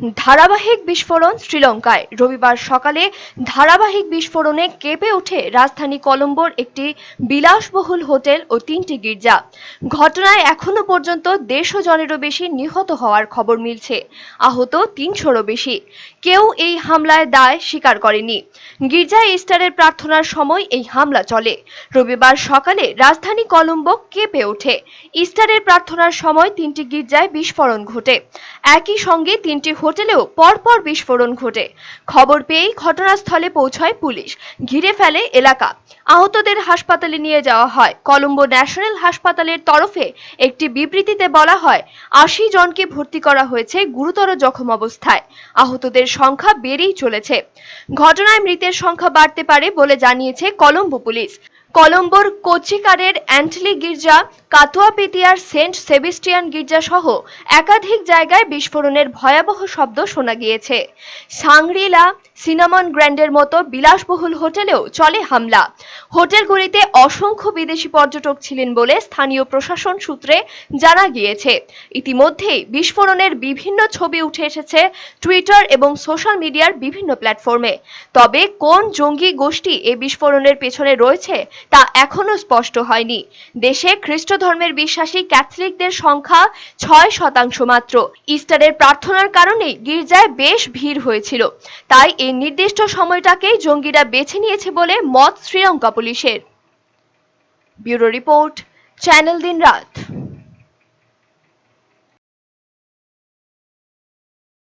ধারাবাহিক বিস্ফোরণ শ্রীলঙ্কায়। রবিবার সকালে ধারাবাহিক বিস্ফোরণে কেঁপে ওঠে রাজধানী কলম্বোর একটি বিলাসবহুল হোটেল ও তিনটি গির্জা। ঘটনায় এখনও পর্যন্ত দেড়শো জনেরও বেশি নিহত হওয়ার খবর মিলছে। আহত তিনশোরও বেশি। কেউ এই হামলায় দায় স্বীকার করেনি। গির্জায় ইস্টারের প্রার্থনার সময় এই হামলা চলে। রবিবার সকালে রাজধানী কলম্বো কেঁপে ওঠে। ইস্টারের প্রার্থনার সময় তিনটি গির্জায় বিস্ফোরণ ঘটে। একই সঙ্গে তিনটি হোটেলেও পরপর বিস্ফোরণ ঘটে। খবর পেয়েই ঘটনাস্থলে পৌঁছায় পুলিশ। ঘিরে ফেলে এলাকা। আহতদের হাসপাতালে নিয়ে যাওয়া হয়। কলম্বো ন্যাশনাল হাসপাতালের তরফে একটি বিবৃতিতে বলা হয়, আশি জনকে ভর্তি করা হয়েছে গুরুতর জখম অবস্থায়। আহতদের সংখ্যা বেড়েই চলেছে। ঘটনায় মৃতের সংখ্যা বাড়তে পারে বলে জানিয়েছে কলম্বো পুলিশ। কলম্বোর কোচিকারের অ্যান্টলি গির্জা, কাতুয়াপেতিয়ার সেন্ট সেবিস্টিয়ান গির্জা সহ একাধিক জায়গায় বিস্ফোরণের ভয়াবহ শব্দ শোনা গিয়েছে। সাংরিলা সিনামন গ্র্যান্ডের মতো বিলাসবহুল হোটেলেও চলে হামলা। হোটেলগুলিতে অসংখ্য বিদেশি পর্যটক ছিলেন বলে স্থানীয় প্রশাসন সূত্রে জানা গিয়েছে। ইতিমধ্যেই বিস্ফোরণের বিভিন্ন ছবি উঠে এসেছে টুইটার এবং সোশ্যাল মিডিয়ার বিভিন্ন প্ল্যাটফর্মে। তবে কোন জঙ্গি গোষ্ঠী এই বিস্ফোরণের পেছনে রয়েছে তা এখনও স্পষ্ট হয়নি। দেশে খ্রিস্ট ধর্মের বিশ্বাসী ক্যাথলিকদের সংখ্যা ছয় শতাংশ মাত্র। ইস্টারের প্রার্থনার কারণে গির্জায় বেশ ভিড় হয়েছিল। তাই এই নির্দিষ্ট সময়টাকেই জঙ্গিরা বেছে নিয়েছে বলে মত শ্রীলঙ্কা পুলিশের। ব্যুরো রিপোর্ট, চ্যানেল দিন রাত